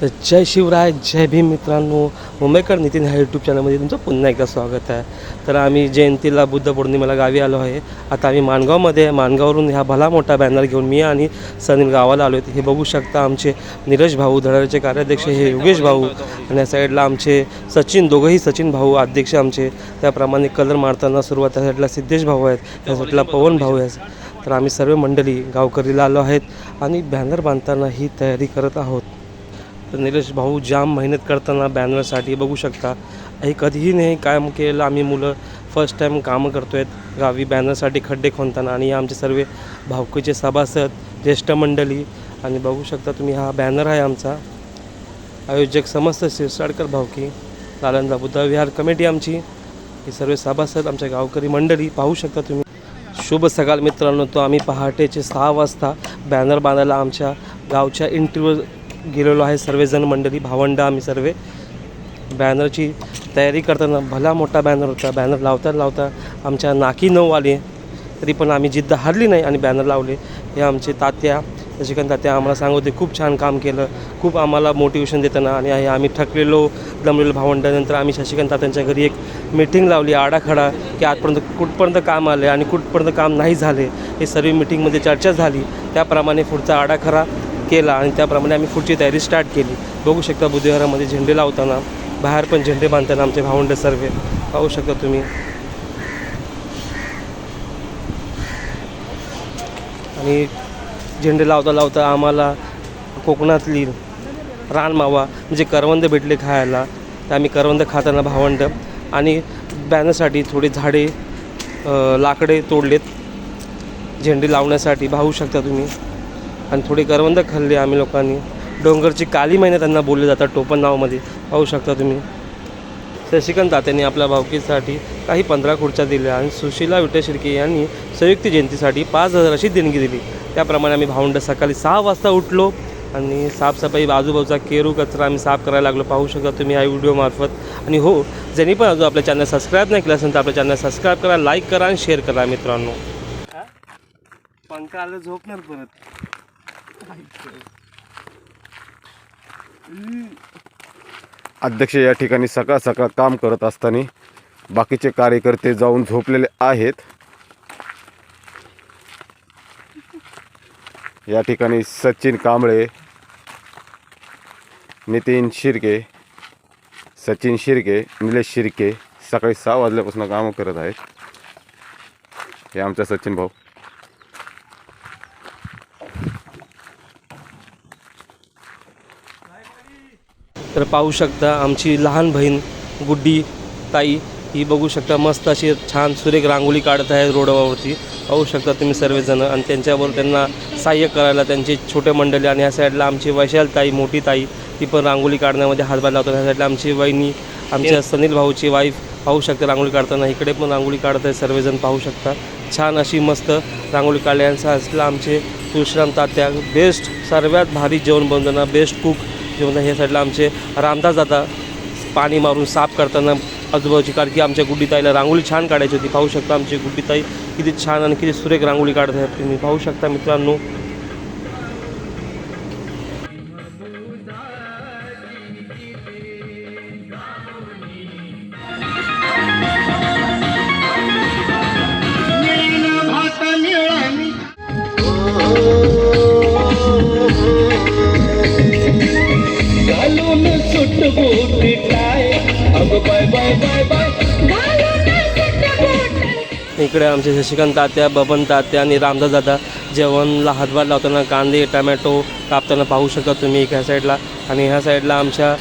तर जय शिवराय जय भीम मित्रांनो. मुंबईकर नितीन ह्या यूट्यूब चॅनलमध्ये तुमचं पुन्हा एकदा स्वागत आहे. तर आम्ही जयंतीला बुद्ध पौर्णिमेला गावी आलो आहे. आता आम्ही माणगावमध्ये माणगाववरून ह्या भला मोठा बॅनर घेऊन मी आणि सनील गावाला आलो हे बघू शकता आमचे नीरज भाऊ धडाचे कार्याध्यक्ष हे योगेश भाऊ आणि या साईडला आमचे सचिन दोघंही सचिन भाऊ अध्यक्ष आमचे. त्याप्रमाणे कलर मारताना सुरुवात त्या साईडला सिद्धेश भाऊ आहेत. त्या साईडला पवन भाऊ आहेत. तर आम्ही सर्व मंडळी गावकरीला आलो आहेत आणि बॅनर बांधताना ही तयारी करत आहोत. तर निलेश भाऊ जाम मेहनत करताना बॅनरसाठी बघू शकता. हे कधीही नाही कायम केलं आम्ही मुलं. फर्स्ट टाईम कामं करतो आहेत गावी बॅनरसाठी खड्डे खोदताना. आणि आमचे सर्व भावकीचे सभासद ज्येष्ठ मंडळी. आणि बघू शकता तुम्ही हा बॅनर आहे आमचा. आयोजक समस्त शिरसाडकर भावकी लालनदा बुद्ध विहार कमिटी आमची. हे सर्व सभासद आमच्या गावकरी मंडळी पाहू शकता तुम्ही. शुभ सकाळ मित्रांनो तो आम्ही पहाटेचे सहा वाजता बॅनर बांधायला आमच्या गावच्या इंटरव्ह्यू गेलेलो आहे सर्वजण मंडळी भावंड आम्ही सर्व. बॅनरची तयारी करताना भला मोठा बॅनर होता. बॅनर लावता लावता आमच्या नाकी नऊ आले. तरी पण आम्ही जिद्द हारली नाही आणि बॅनर लावले. हे आमचे तात्या शशिकांत तात्या आम्हाला सांगत होते खूप छान काम केलं. खूप आम्हाला मोटिवेशन देताना आणि हे आम्ही थकलेलो दमलेलो भावंडानंतर आम्ही शशिकांत तात्यांच्या घरी एक मीटिंग लावली आडाखडा की आजपर्यंत कुठपर्यंत काम आले आणि कुठपर्यंत काम नाही झाले हे सर्व मीटिंगमध्ये चर्चा झाली. त्याप्रमाणे पुढचा आडाखडा केला आणि त्याप्रमाणे आम्ही पुढची तयारी स्टार्ट केली. बघू शकता बुधविहारामध्ये झेंडे लावताना बाहेर पण झेंडे बांधताना आमचे भावंड सर्वे. पाहू शकता तुम्ही. आणि झेंडे लावता लावता आम्हाला कोकणातली रानमावा म्हणजे करवंद भेटले खायला. तर आम्ही करवंद खाताना भावंड आणि बॅनरसाठी थोडे झाडे लाकडे तोडलेत. झेंडे लावण्यासाठी पाहू शकता तुम्ही. आणि थोडी करवंद खाल्ली आम्ही लोकांनी. डोंगरची काली महिने त्यांना बोलले जातात टोपण नावामध्ये. पाहू शकता तुम्ही. शशिकांत तात्यांनी आपल्या भावकीसाठी काही पंधरा खुर्च्या दिल्या आणि सुशीला विठ्ठल शिर्के यांनी संयुक्त जयंतीसाठी पाच हजाराची देणगी दिली. त्याप्रमाणे आम्ही भावंड सकाळी सहा वाजता उठलो आणि साफसफाई आजूबाजूचा केरू कचरा आम्ही साफ करायला लागलो. पाहू शकता तुम्ही या व्हिडिओमार्फत आणि हो ज्यांनी पण अजून आपल्या चॅनल सबस्क्राईब नाही केलं असेल तर आपल्या चॅनल सबस्क्राईब करा लाईक करा आणि शेअर करा मित्रांनो. पंखा आलं झोपणार परत. अध्यक्ष या ठिकाणी सकाळ सकाळ काम करत असताना बाकीचे कार्यकर्ते जाऊन झोपलेले आहेत. या ठिकाणी सचिन कांबळे नितीन शिर्के सचिन शिर्के निलेश शिर्के सकाळी सहा वाजल्यापासून कामं करत आहेत. हे आमचा सचिन भाऊ. तर पाहू शकता आमची लहान बहीण गुड्डी ताई ही बघू शकता मस्त अशी छान सुरेख रांगोळी काढत आहे रोडवरती. पाहू शकता तुम्ही सर्वजण आणि त्यांच्याबरोबर त्यांना सहाय्य करायला त्यांची छोटे मंडळी आणि ह्या साईडला आमची वैशाल ताई मोठी ताई ती पण रांगोळी काढण्यामध्ये हातभार लावतात. ह्या साईडला आमची वहिनी आमच्या सनील भाऊची वाईफ पाहू शकता रांगोळी काढताना. इकडे पण रांगोळी काढत आहे सर्वजण पाहू शकता. छान अशी मस्त रांगोळी काढल्याचा असला आमचे तुळशीराम तात्या बेस्ट सर्वात भारी जेवण बनवताना बेस्ट कुक जेवण ह्या साईडला आमचे रामदास दादा पाणी मारून साफ करताना आजूबाजूची कारण की आमच्या गुड्डीताईला रांगोळी छान काढायची होती. पाहू शकता आमची गुड्डीताई किती छान आणि किती सुरेख रांगोळी काढत आहे तुम्ही पाहू शकता मित्रांनो. इकडे आमचे शशिकांत तात्या बबन तात्या आणि रामदास दादा जेवणला हातभार लावताना कांदे टमॅटो कापताना पाहू शकता तुम्ही एक ह्या साईडला. आणि ह्या साईडला आमच्या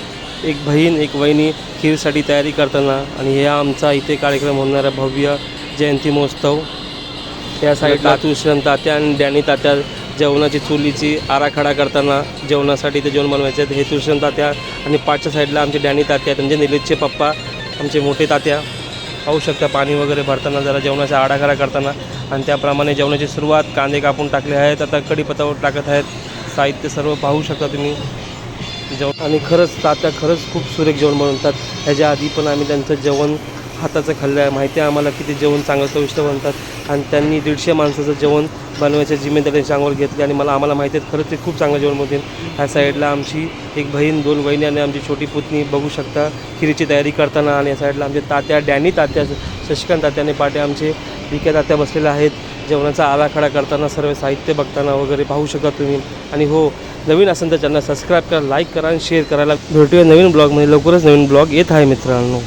एक बहीण एक वहिनी खीरसाठी तयारी करताना. आणि हे आमचा इथे कार्यक्रम होणारा भव्य जयंती महोत्सव त्या साईडला तुळशीराम तात्या आणि डॅनी तात्या जेवणाची चुलीची आराखडा करताना जेवणासाठी ते जेवण बनवायचे हे तुळशन तात्या आणि पाचच्या साईडला आमचे डॅनी तात्या त्यांचे निलेशचे पप्पा आमचे मोठे तात्या. पाहू शकता पाणी वगैरे भरताना जरा जेवणाचा आडाखडा करताना. आणि त्याप्रमाणे जेवणाची सुरुवात कांदे कापून टाकले आहेत. आता कढीपत्तावर टाकत आहेत. साहित्य सर्व पाहू शकता तुम्ही. जेवण आणि खरंच तात्या खरंच खूप सुरेख जेवण बनवतात. ह्याच्या आधी पण आम्ही त्यांचं जेवण हाताचं खाल्लं आहे. माहिती आहे आम्हाला किती जेवण चांगलं चविष्ट बनतात. आणि त्यांनी दीडशे माणसाचं जेवण बनवायच्या जिम्मेदारी त्यांच्या अंगावर घेतली आणि मला आम्हाला माहिती आहे खरंच ते खूप चांगलं जेवण बनते ह्या साईडला आमची एक बहीण दोन बहिणी आणि आमची छोटी पुतणी बघू शकता. खिरीची तयारी करताना आणि या साईडला आमचे तात्या डॅनी तात्या शशिकांत तात्याने पाटे आमचे विक्या तात्या बसलेले आहेत. जेवणाचा आराखडा करताना सर्व साहित्य बघताना वगैरे पाहू शकता तुम्ही. आणि हो नवीन असेल तर त्यांना सबस्क्राईब करा लाईक करा आणि शेअर करायला भेटूया नवीन ब्लॉगमध्ये. लवकरच नवीन ब्लॉग येत आहे मित्रांनो.